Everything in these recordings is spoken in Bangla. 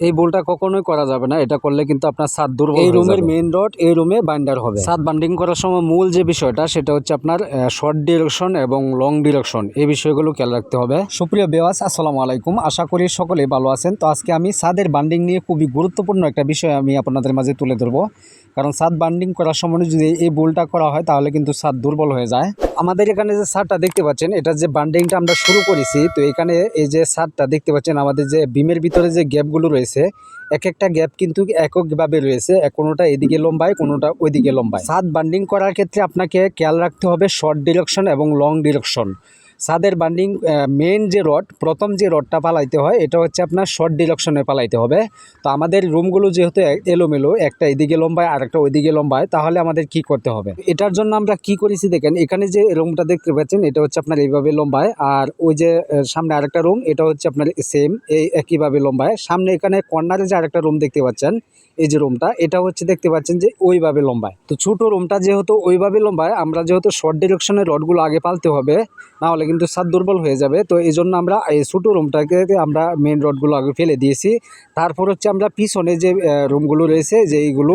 এই ভুলটা কখনোই করা যাবে না। এটা করলে কিন্তু আপনার ছাদ দুর্বল এই রুমের মেইন রড এই রুমে বাইন্ডার হবে। ছাদ বান্ডিং করার সময় মূল যে বিষয়টা সেটা হচ্ছে আপনার শর্ট ডিরেকশন এবং লং ডিরেকশন এই বিষয়গুলো খেয়াল রাখতে হবে। সুপ্রিয় বেওয়াস আসসালামু আলাইকুম। আশা করি সকলেই ভালো আছেন। তো আজকে আমি ছাদের বান্ডিং নিয়ে খুবই গুরুত্বপূর্ণ একটা বিষয় আমি আপনাদের মাঝে তুলে ধরবো। কারণ ছাদ বান্ডিং করার সময় যদি এই ভুলটা করা হয় তাহলে কিন্তু ছাদ দুর্বল হয়ে যায়। আমাদের এখানে যে সারটা দেখতে পাচ্ছেন এটা যে বান্ডিংটা আমরা শুরু করেছি, তো এখানে এই যে সারটা দেখতে পাচ্ছেন, আমাদের যে বিমের ভিতরে যে গ্যাপগুলো রয়েছে এক একটা গ্যাপ কিন্তু এককভাবে রয়েছে কোনোটা এদিকে লম্বায়, কোনোটা ওইদিকে লম্বায়। সাত বান্ডিং করার ক্ষেত্রে আপনাকে খেয়াল রাখতে হবে শর্ট ডিরেকশন এবং লং ডিরেকশন ছাদের বান্ডিং মেন যে রড প্রথম যে রডটা পালাইতে হয়, এটা হচ্ছে আপনার শর্ট ডিরেকশনে পালাইতে হবে। তো আমাদের রুমগুলো যেহেতু এলোমেলো, একটা এদিকে লম্বায় আর একটা ওইদিকে লম্বায়, তাহলে আমাদের কি করতে হবে? এটার জন্য আমরা কি করেছি দেখেন, এখানে যে রুমটা দেখতে পাচ্ছেন, এটা হচ্ছে আপনার এইভাবে লম্বায়, আর ওই যে সামনে আরেকটা রুম এটা হচ্ছে আপনার সেম এই একইভাবে লম্বায়। সামনে এখানে কর্নারে যে আরেকটা রুম দেখতে পাচ্ছেন, এই যে রুমটা এটা হচ্ছে দেখতে পাচ্ছেন যে ওইভাবে লম্বায়। তো ছোট রুমটা যেহেতু ওইভাবে লম্বায়, আমরা যেহেতু শর্ট ডিরেকশনের রডগুলো আগে পালতে হবে, না হলে কিন্তু স্বাদ দুর্বল হয়ে যাবে। তো এই জন্য আমরা এই ছোটো রুমটাকে আমরা মেন রডগুলো আগে ফেলে দিয়েছি। তারপর হচ্ছে আমরা পিছনে যে রুমগুলো রয়েছে, যে এইগুলো,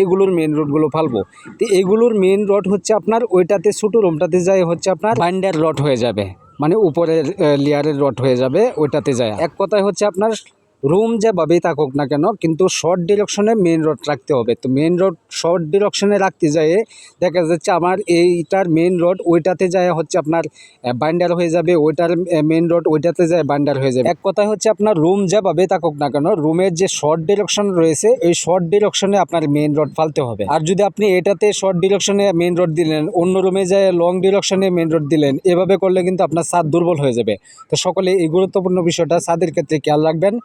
এইগুলোর মেন রোডগুলো ফালবো। তো এইগুলোর মেন রড হচ্ছে আপনার ওইটাতে, ছোটো রুমটাতে যায় হচ্ছে আপনার বাইন্ডার রড হয়ে যাবে। মানে উপরের লেয়ারের রড হয়ে যাবে, ওইটাতে যায়। এক কথায় হচ্ছে আপনার রুম যেভাবেই থাকুক না কেন, কিন্তু শর্ট ডিরেকশনে মেন রোড রাখতে হবে। তো মেন রোড শর্ট ডিরেকশনে রাখতে যায় দেখা যাচ্ছে আমার এইটার মেন রোড ওইটাতে যায় হচ্ছে আপনার বাইন্ডার হয়ে যাবে, ওইটার মেন রোড ওইটাতে যায় বাইন্ডার হয়ে যাবে। এক কথায় হচ্ছে আপনার রুম যেভাবে থাকুক না কেন রুমের যে শর্ট ডিরেকশন রয়েছে, এই শর্ট ডিরেকশনে আপনার মেন রোড ফালতে হবে। আর যদি আপনি এটাতে শর্ট ডিরেকশনে মেন রোড দিলেন, অন্য রুমে যায় লং ডিরেকশনে মেন রোড দিলেন, এভাবে করলে কিন্তু আপনার ছাদ দুর্বল হয়ে যাবে। তো সকলে এই গুরুত্বপূর্ণ বিষয়টা ছাদের ক্ষেত্রে খেয়াল রাখবেন।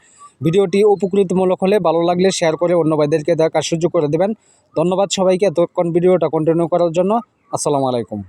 ভিডিওটি উপকৃতমূলক হলে ভালো লাগলে শেয়ার করে অন্য ভাইদেরকে দেখার সুযোগ করে দেবেন। ধন্যবাদ সবাইকে। এতক্ষণ ভিডিওটা কন্টিনিউ করার জন্য আসসালামু আলাইকুম।